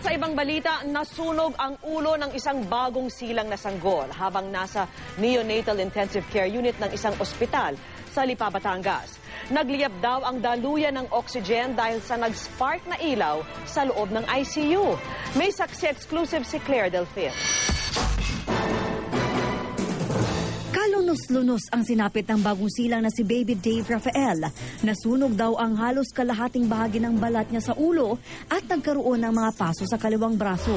At sa ibang balita, nasunog ang ulo ng isang bagong silang na sanggol habang nasa neonatal intensive care unit ng isang ospital sa Lipa, Batangas. Nagliyab daw ang daluyan ng oxygen dahil sa nag-spark na ilaw sa loob ng ICU. May saksi exclusive si Claire Delfin. Kalunos-lunos ang sinapit ng bagong silang na si Baby Dave Rafael. Nasunog daw ang halos kalahating bahagi ng balat niya sa ulo at nagkaroon ng mga paso sa kaliwang braso.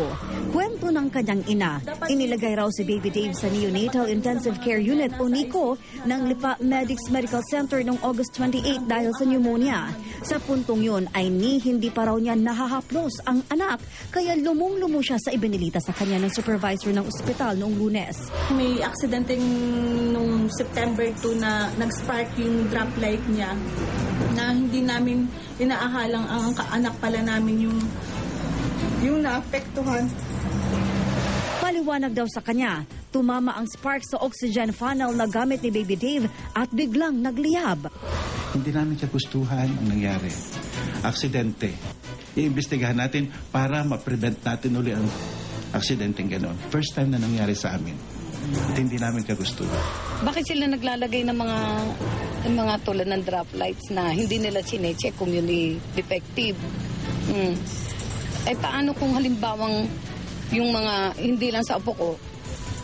Kwento ng kanyang ina, inilagay raw si Baby Dave sa Neonatal Intensive Care Unit o NICU ng Lipa Medics Medical Center noong August 28 dahil sa pneumonia. Sa puntong yun ay ni hindi pa raw niya nahahaplos ang anak kaya lumong-lumo siya sa ibinilita sa kanya ng supervisor ng ospital noong lunes. May aksidenteng nung September 2 na nag-spark yung drop light niya na hindi namin inaahalang ang ka- anak pala namin yung yung naapektuhan. Paliwanag daw sa kanya, tumama ang spark sa oxygen funnel na gamit ni Baby Dave at biglang nagliyab. Hindi namin kagustuhan ang nangyari. Aksidente. Iimbestigahan natin para ma-prevent natin uli ang aksidenteng gano'n. First time na nangyari sa amin. At hindi namin kagustuhan. Bakit sila naglalagay ng mga ng mga tulad ng drop lights na hindi nila chinecheck kung yun defective? Hmm. Eh paano kung halimbawang yung mga hindi lang sa apo ko,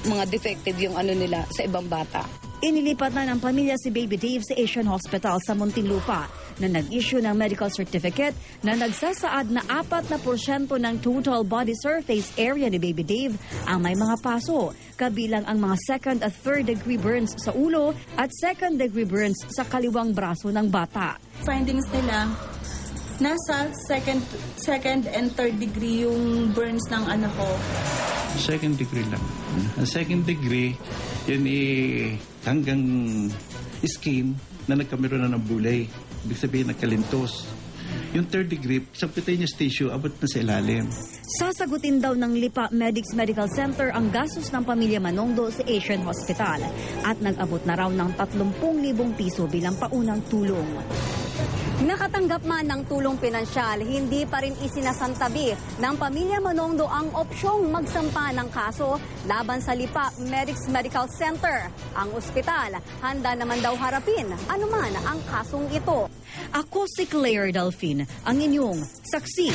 mga defective yung ano nila sa ibang bata? Inilipat na ng pamilya si Baby Dave sa Asian Hospital sa Muntinlupa na nag-issue ng medical certificate na nagsasaad na 4 na porsyento ng total body surface area ni Baby Dave ang may mga paso, kabilang ang mga second at third degree burns sa ulo at second degree burns sa kaliwang braso ng bata. Findings nila nasa second second and third degree yung burns ng anak ko. Second degree lang. Ang second degree, yun eh, hanggang skin na nagkameron na ng bulay. Ibig sabihin, nagkalintos. Yung third degree, subcutaneous tissue, abot na sa ilalim. Sasagutin daw ng Lipa Medics Medical Center ang gastos ng pamilya Manongdo sa Asian Hospital at nag-abot na raw ng 30,000 piso bilang paunang tulong. Nakatanggap man ng tulong pinansyal, hindi pa rin isinasantabi ng pamilya Manongdo ang opsyong magsampa ng kaso laban sa Lipa Medics Medical Center. Ang ospital, handa naman daw harapin anuman ang kasong ito. Ako si Claire Delfin, ang inyong saksi